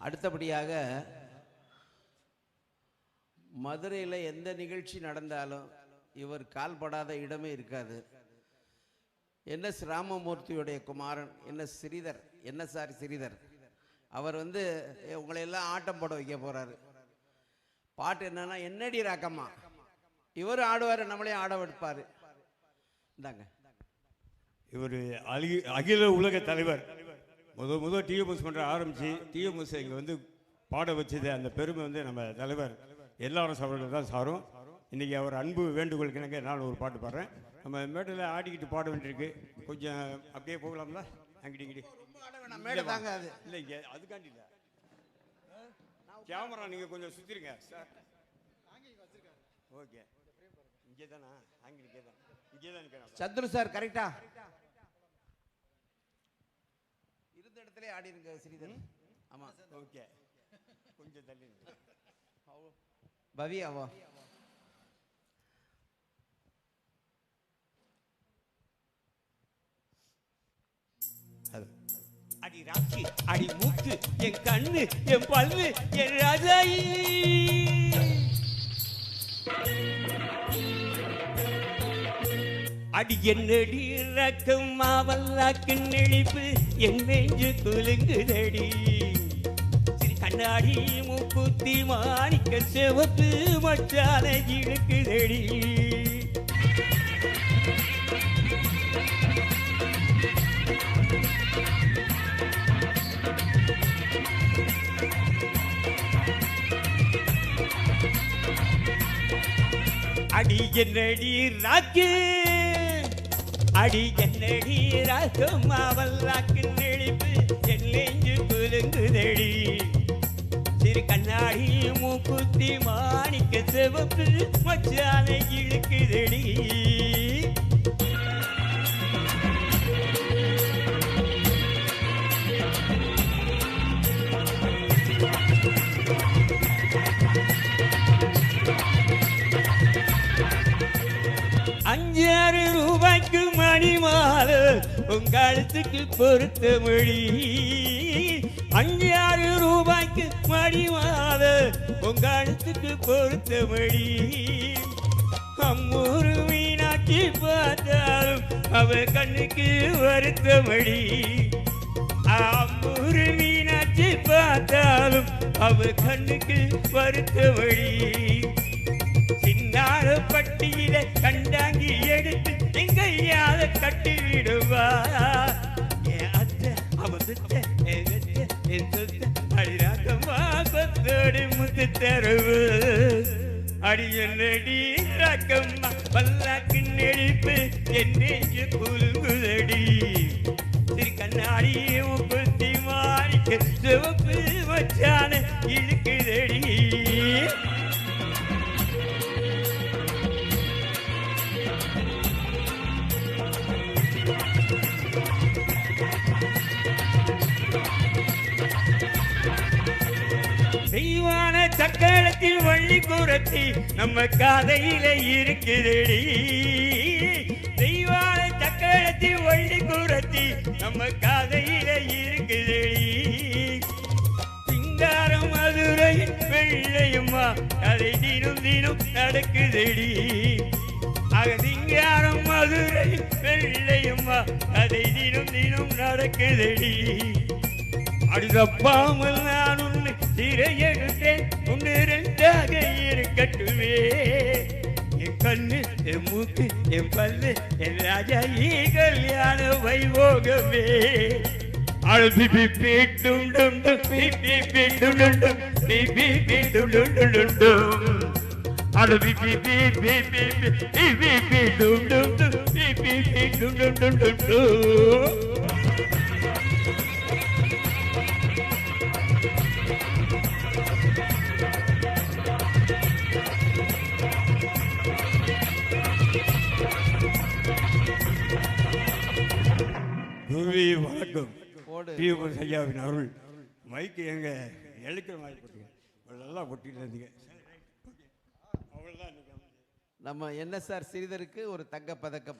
அடுத்தபடியாக மதுரையில் எந்த நிகழ்ச்சி நடந்தாலும் இவர் கால்படாத இடமே இருக்காது. என்எஸ் ராமமூர்த்தியுடைய குமாரன் என்ன ஸ்ரீதர் என்எஸ்ஆர் ஸ்ரீதர் அவர் வந்து உங்களையெல்லாம் உங்களை எல்லாம் ஆட்டம் போட வைக்க போகிறாரு பாட்டு என்னன்னா என்னடி ராக்கம்மா? இவர் ஆடுவார் நம்மளையும் ஆட வைப்பாரு. இந்தாங்க. இவர் அகி அகில உலக தலைவர். முத முத டிஎம்எஸ் பண்ணுற ஆரம்பித்து டிஎம்எஸ் இங்கே வந்து பாட வச்சது அந்த பெருமை வந்து நம்ம தலைவர் எல்லாரும் அவர்கள் தான் சாரும். இன்றைக்கி அவர் அன்பு வேண்டுகோளுக்கு எனக்கு நான் ஒரு பாட்டு பாடுறேன். நம்ம மேடையில் ஆடிக்கிட்டு பாட வேண்டியிருக்கு. கொஞ்சம் அப்படியே போகலாம்ல? அங்கிட்டு இங்கிட்டு. மேடை தாங்க அது இல்லை இங்கே அதுக்காண்டி இல்லை. கேமரா நீங்கள் கொஞ்சம் சுற்றிருங்க சார். ஓகே. இங்கே தானா அங்கிட்டு இங்கே தான் இங்கே தான் சத்ரு சார் கரெக்டா இருந்த இடத்துல ஆடி இருக்க ஸ்ரீதர் ஆமா. ஓகே. கொஞ்சம் தள்ளி. பவியாவா அது. அடி ராக்கி அடி மூக்கு என் கண்ணு என் பல்லு என் ராஜாயி அடி என்னடி ரக்கம் மாவல்லாக்கு நெழிப்பு? என் நெஞ்சு குலுங்குதடி. சிறு கண்ணாடி மூக்குத்தி மாணிக்க செவப்பு மச்சான இழுக்குதடி. அடி என்னடி ராக்கு? அடி என்னடி ராக்கம் அவள் ராக்கு நெளிப்பு? என் குலுங்குதடி. சிறு கண்ணாடி மூக்குத்தி மாணிக்க செவப்பு மச்சானை இழுக்குதடி. உங்க கழுத்துக்கு பொருத்த மொழி. அஞ்சாறு ரூபாய்க்கு மடிவாத மாலை உங்க கழுத்துக்கு பொருத்த மொழி. அம்மூரு மீனாட்சி பார்த்தாலும் அவ கண்ணுக்கு வருத்த மொழி. அம்மூரு மீனாட்சி பார்த்தாலும் அவ கண்ணுக்கு வருத்த மொழி. சின்னார பட்டியில கண்டாங்கி எடுத்து எங்கையாத கட்டி விடுவா என் அத்தை அவ சுத்த என் வெத்த என் சொத்த அடிராக்கம்மா கொத்தோடு முத்து தருவு அடி ராக்கம்மா பல்லாக்கு என் நெஞ்சு குலுங்குதடி திரு சிவப்பு தெய்வான சக்கரத்தில் வள்ளி குரத்தி நம்ம காதையில இருக்குதடி. தெய்வான சக்கரத்தில் வள்ளி குரத்தி நம்ம காதையில இருக்குதடி. சிங்கார மதுரையின் வெள்ளையம்மா கதை தினம் தினம் நடக்குதடி. ஆக சிங்காரம் மதுரையின் வெள்ளையுமா அதை தினம் தினம் நடக்குதடி. அடிதப்பாமல் சீரை உன்னை சிறையெடுத்தேன் ஒன்று ரெண்டாக இருக்கட்டுமே என் கண்ணு என் மூக்கு என் பல்லு என் ராஜா ஈ கல்யாண வைபோகமே அழுதி குருவி வணக்கம். போடு டிஎம்எஸ் ஐயாவின் அருள். மைக்கு எங்க? எழுக்கிற மாதிரி போட்டீங்க. நல்லா கொட்டிட்டு இருந்தீங்க. நம்ம என்எஸ்ஆர் ஸ்ரீதருக்கு ஒரு தங்க பதக்கம்.